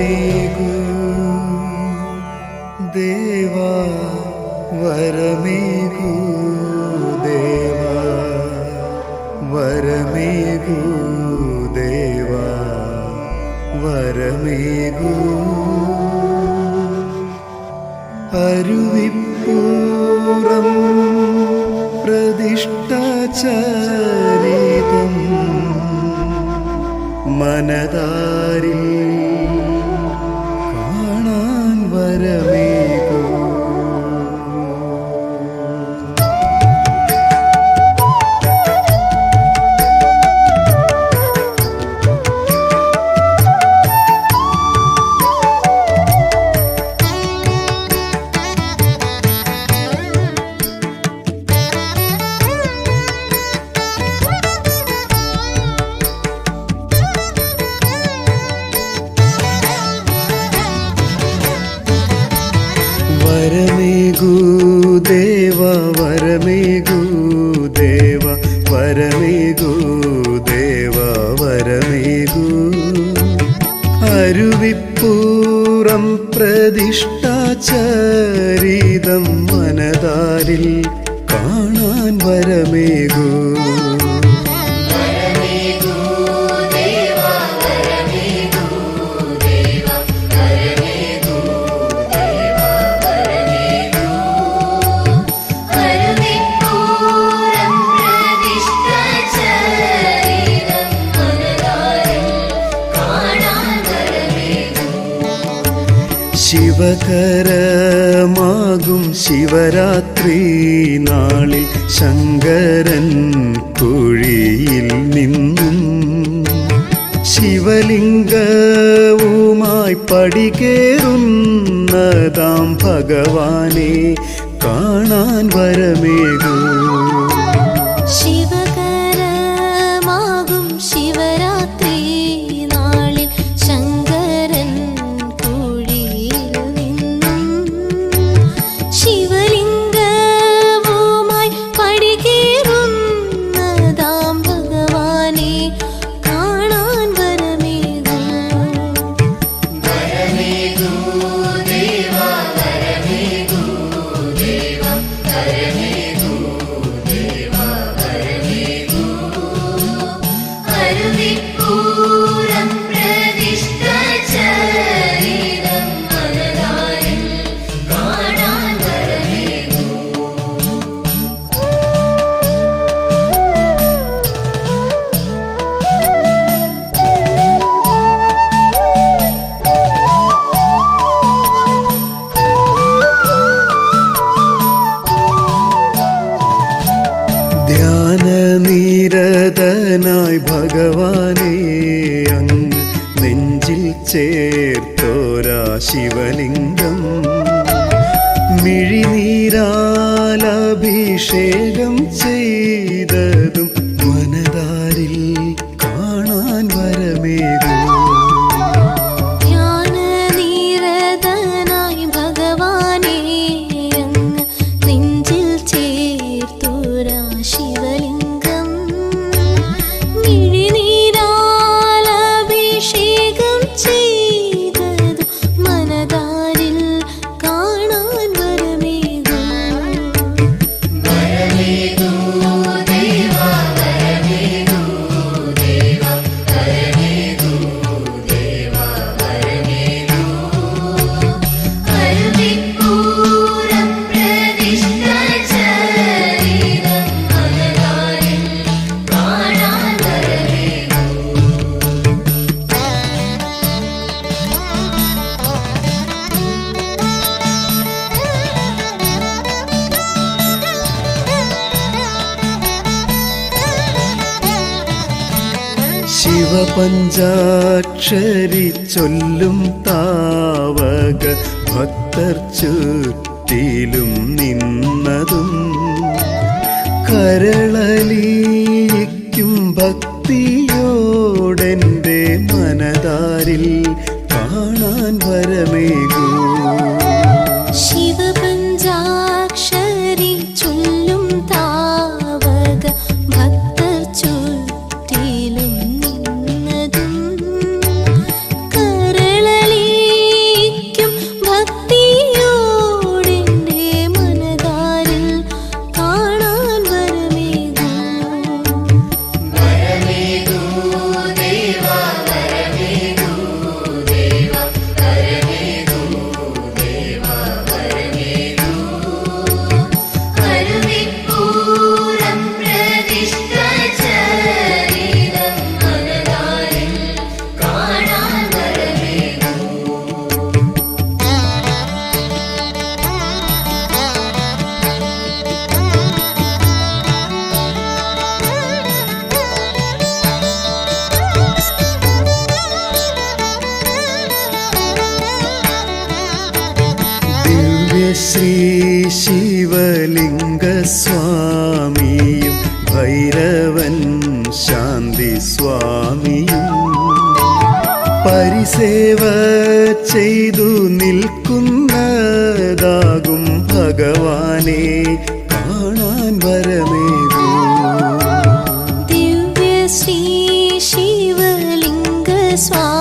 നൽകൂ ദേവാ വരമേകൂ. ദേവാ വരമേകൂ. ദേവാ വരമേകൂ. അരുവിപ്പൂറം പ്രതിഷ്ഠാചരിതം മനതാ മനതാരിൽ ശിവകരമാകും ശിവരാത്രി നാളിൽ ശങ്കരൻ കുഴിയിൽ നിന്നും. ശിവലിംഗവുമായി പടികേറുന്നതാം ഭഗവാനെ കാണാൻ വരമേകൂ. ധ്യാനനിരതനായി ഭഗവാനെ അങ്ങ് നെഞ്ചിൽ ചേർത്തോരാ ശിവലിംഗം. മിഴിനീരാലഭിഷേകം ചെയ്തതും ശിവപഞ്ചാക്ഷരി ചൊല്ലും താവക ഭക്തർ ചുറ്റിലും നിന്നതും കരളലിക്കും ഭക്തിയോടെന്റെ മനതാരിൽ കാണാൻ വരമേകൂ ശ്രീ ശിവലിംഗ സ്വാമിയും ഭൈരവൻ ശാന്തി സ്വാമിയും പരിസേവ ചെയ്തു നിൽക്കുന്നതാകും ഭഗവാനെ കാണാൻ വരമേകൂ. ദിവ്യ ശ്രീ ശിവലിംഗ സ്വാമി